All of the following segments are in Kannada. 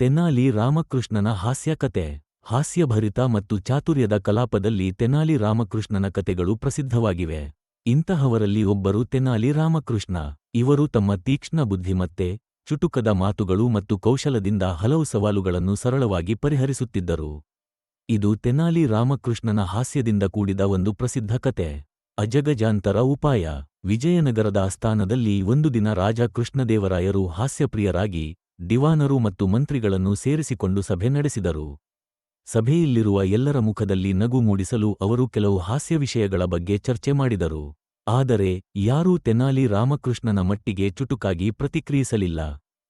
ತೆನಾಲಿ ರಾಮಕೃಷ್ಣನ ಹಾಸ್ಯಕತೆ ಹಾಸ್ಯಭರಿತ ಮತ್ತು ಚಾತುರ್ಯದ ಕಲಾಪದಲ್ಲಿ ತೆನಾಲಿ ರಾಮಕೃಷ್ಣನ ಕತೆಗಳು ಪ್ರಸಿದ್ಧವಾಗಿವೆ. ಇಂತಹವರಲ್ಲಿ ಒಬ್ಬರು ತೆನಾಲಿ ರಾಮಕೃಷ್ಣ, ಇವರು ತಮ್ಮ ತೀಕ್ಷ್ಣ ಬುದ್ಧಿಮತ್ತೆ, ಚುಟುಕದ ಮಾತುಗಳು ಮತ್ತು ಕೌಶಲದಿಂದ ಹಲವು ಸವಾಲುಗಳನ್ನು ಸರಳವಾಗಿ ಪರಿಹರಿಸುತ್ತಿದ್ದರು. ಇದು ತೆನಾಲಿ ರಾಮಕೃಷ್ಣನ ಹಾಸ್ಯದಿಂದ ಕೂಡಿದ ಒಂದು ಪ್ರಸಿದ್ಧ ಕತೆ. ಅಜಗಜಾಂತರ ಉಪಾಯ, ವಿಜಯನಗರದ ಆಸ್ಥಾನದಲ್ಲಿ ಒಂದು ದಿನ ರಾಜ ಕೃಷ್ಣದೇವರಾಯರು ಹಾಸ್ಯಪ್ರಿಯರಾಗಿ ದಿವಾನರು ಮತ್ತು ಮಂತ್ರಿಗಳನ್ನು ಸೇರಿಸಿಕೊಂಡು ಸಭೆ ನಡೆಸಿದರು. ಸಭೆಯಲ್ಲಿರುವ ಎಲ್ಲರ ಮುಖದಲ್ಲಿ ನಗು ಮೂಡಿಸಲು ಅವರು ಕೆಲವು ಹಾಸ್ಯ ವಿಷಯಗಳ ಬಗ್ಗೆ ಚರ್ಚೆ ಮಾಡಿದರು. ಆದರೆ, ಯಾರೂ ತೆನಾಲಿ ರಾಮಕೃಷ್ಣನ ಮಟ್ಟಿಗೆ ಚುಟುಕಾಗಿ ಪ್ರತಿಕ್ರಿಯಿಸಲಿಲ್ಲ.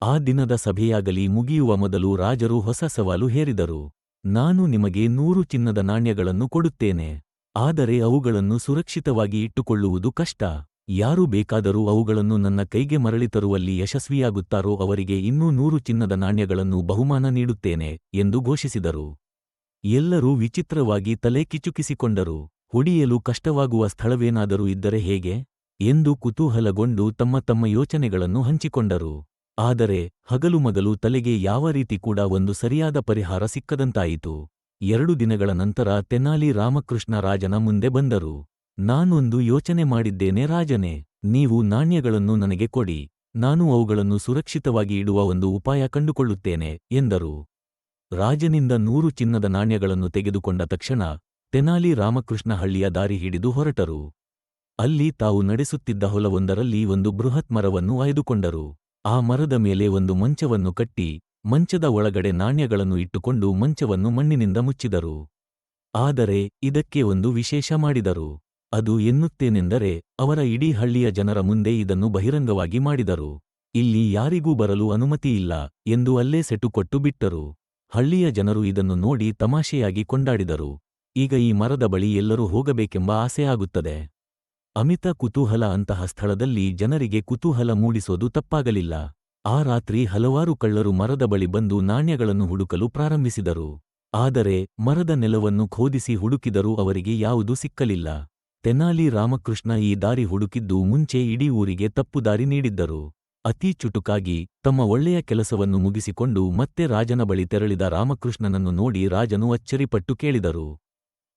ಆ ದಿನದ ಸಭೆಯಾಗಲಿ ಮುಗಿಯುವ ಮೊದಲು ರಾಜರು ಹೊಸ ಸವಾಲು ಹೇರಿದರು. ನಾನು ನಿಮಗೆ ನೂರು ಚಿನ್ನದ ನಾಣ್ಯಗಳನ್ನು ಕೊಡುತ್ತೇನೆ. ಆದರೆ ಅವುಗಳನ್ನು ಸುರಕ್ಷಿತವಾಗಿ ಇಟ್ಟುಕೊಳ್ಳುವುದು ಕಷ್ಟ. ಯಾರು ಬೇಕಾದರೂ ಅವುಗಳನ್ನು ನನ್ನ ಕೈಗೆ ಮರಳಿ ತರುವಲ್ಲಿ ಯಶಸ್ವಿಯಾಗುತ್ತಾರೋ ಅವರಿಗೆ ಇನ್ನೂ ನೂರು ಚಿನ್ನದ ನಾಣ್ಯಗಳನ್ನು ಬಹುಮಾನ ನೀಡುತ್ತೇನೆ ಎಂದು ಘೋಷಿಸಿದರು. ಎಲ್ಲರೂ ವಿಚಿತ್ರವಾಗಿ ತಲೆ ಕಿಚುಕಿಸಿಕೊಂಡರು. ಹೊಡಿಯಲು ಕಷ್ಟವಾಗುವ ಸ್ಥಳವೇನಾದರೂ ಇದ್ದರೆ ಹೇಗೆ? ಎಂದು ಕುತೂಹಲಗೊಂಡು ತಮ್ಮ ತಮ್ಮ ಯೋಚನೆಗಳನ್ನು ಹಂಚಿಕೊಂಡರು. ಆದರೆ ಹಗಲುಮಗಲು ತಲೆಗೆ ಯಾವ ರೀತಿ ಕೂಡ ಒಂದು ಸರಿಯಾದ ಪರಿಹಾರ ಸಿಕ್ಕದಂತಾಯಿತು. ಎರಡು ದಿನಗಳ ನಂತರ ತೆನಾಲಿ ರಾಮಕೃಷ್ಣ ರಾಜನ ಮುಂದೆ ಬಂದರು. ನಾನೊಂದು ಯೋಚನೆ ಮಾಡಿದ್ದೇನೆ, ರಾಜನೇ, ನೀವು ನಾಣ್ಯಗಳನ್ನು ನನಗೆ ಕೊಡಿ, ನಾನು ಅವುಗಳನ್ನು ಸುರಕ್ಷಿತವಾಗಿ ಇಡುವ ಒಂದು ಉಪಾಯ ಕಂಡುಕೊಳ್ಳುತ್ತೇನೆ, ಎಂದರು. ರಾಜನಿಂದ ನೂರು ಚಿನ್ನದ ನಾಣ್ಯಗಳನ್ನು ತೆಗೆದುಕೊಂಡ ತಕ್ಷಣ ತೆನಾಲಿ ರಾಮಕೃಷ್ಣ ಹಳ್ಳಿಯ ದಾರಿ ಹಿಡಿದು ಹೊರಟರು. ಅಲ್ಲಿ ತಾವು ನಡೆಸುತ್ತಿದ್ದ ಹೊಲವೊಂದರಲ್ಲಿ ಒಂದು ಬೃಹತ್ ಮರವನ್ನು ಆಯ್ದುಕೊಂಡರು. ಆ ಮರದ ಮೇಲೆ ಒಂದು ಮಂಚವನ್ನು ಕಟ್ಟಿ, ಮಂಚದ ಒಳಗಡೆ ನಾಣ್ಯಗಳನ್ನು ಇಟ್ಟುಕೊಂಡು ಮಂಚವನ್ನು ಮಣ್ಣಿನಿಂದ ಮುಚ್ಚಿದರು. ಆದರೆ ಇದಕ್ಕೆ ಒಂದು ವಿಶೇಷ ಮಾಡಿದರು. ಅದು ಎನ್ನುತ್ತೇನೆಂದರೆ ಅವರ ಇಡೀ ಹಳ್ಳಿಯ ಜನರ ಮುಂದೆ ಇದನ್ನು ಬಹಿರಂಗವಾಗಿ ಮಾಡಿದರು. ಇಲ್ಲಿ ಯಾರಿಗೂ ಬರಲು ಅನುಮತಿಯಿಲ್ಲ ಎಂದು ಅಲ್ಲೇ ಸೆಟುಕೊಟ್ಟು ಬಿಟ್ಟರು. ಹಳ್ಳಿಯ ಜನರು ಇದನ್ನು ನೋಡಿ ತಮಾಷೆಯಾಗಿ ಕೊಂಡಾಡಿದರು. ಈಗ ಈ ಮರದ ಬಳಿ ಎಲ್ಲರೂ ಹೋಗಬೇಕೆಂಬ ಆಸೆ ಆಗುತ್ತದೆ. ಅಮಿತ ಕುತೂಹಲ ಅಂತಹ ಸ್ಥಳದಲ್ಲಿ ಜನರಿಗೆ ಕುತೂಹಲ ಮೂಡಿಸೋದು ತಪ್ಪಾಗಲಿಲ್ಲ. ಆ ರಾತ್ರಿ ಹಲವಾರು ಕಳ್ಳರು ಮರದ ಬಳಿ ಬಂದು ನಾಣ್ಯಗಳನ್ನು ಹುಡುಕಲು ಪ್ರಾರಂಭಿಸಿದರು. ಆದರೆ ಮರದ ನೆಲವನ್ನು ಖೋದಿಸಿ ಹುಡುಕಿದರೂ ಅವರಿಗೆ ಯಾವುದೂ ಸಿಕ್ಕಲಿಲ್ಲ. ತೆನಾಲಿ ರಾಮಕೃಷ್ಣ ಈ ದಾರಿ ಹುಡುಕಿದ್ದು ಮುಂಚೆ ಇಡೀ ಊರಿಗೆ ತಪ್ಪು ದಾರಿ ನೀಡಿದ್ದರು. ಅತೀ ಚುಟುಕಾಗಿ ತಮ್ಮ ಒಳ್ಳೆಯ ಕೆಲಸವನ್ನು ಮುಗಿಸಿಕೊಂಡು ಮತ್ತೆ ರಾಜನ ಬಳಿ ತೆರಳಿದ ರಾಮಕೃಷ್ಣನನ್ನು ನೋಡಿ ರಾಜನು ಅಚ್ಚರಿಪಟ್ಟು ಕೇಳಿದರು.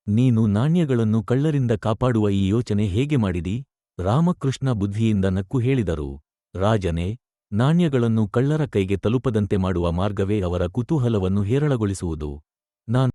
ನೀನು ನಾಣ್ಯಗಳನ್ನು ಕಳ್ಳರಿಂದ ಕಾಪಾಡುವ ಈ ಯೋಚನೆ ಹೇಗೆ ಮಾಡಿದಿ? ರಾಮಕೃಷ್ಣ ಬುದ್ಧಿಯಿಂದ ನಕ್ಕು ಹೇಳಿದರು. ರಾಜನೇ, ನಾಣ್ಯಗಳನ್ನು ಕಳ್ಳರ ಕೈಗೆ ತಲುಪದಂತೆ ಮಾಡುವ ಮಾರ್ಗವೇ ಅವರ ಕುತೂಹಲವನ್ನು ಹೇರಳಗೊಳಿಸುವುದು. ನಾನು